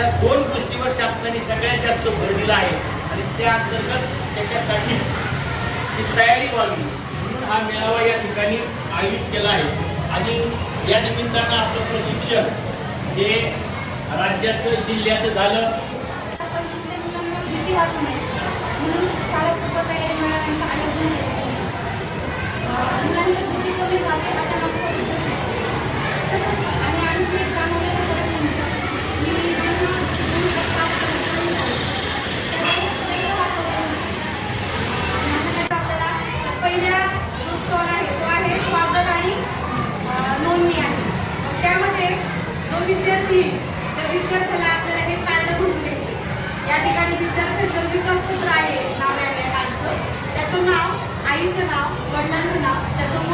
त्या दोन गोष्टीवर शासनाने सगळ्यात जास्त भर दिला आहे. आणि त्या अंतर्गत त्याच्यासाठी ती तयारी व्हावी म्हणून हा मेळावा या ठिकाणी आयोजित केला आहे. आणि या निमित्तानं आपलं प्रशिक्षण हे राज्याचं जिल्ह्याचं झालं. असतील तर विद्यार्थ्याला आपल्याला हे कार्ड भरून घ्यायचे या ठिकाणी विद्यार्थ्याचं विकास आहे नाव आहे कार्डचं त्याचं नाव आईचं नाव वडिलांचं नाव त्याचं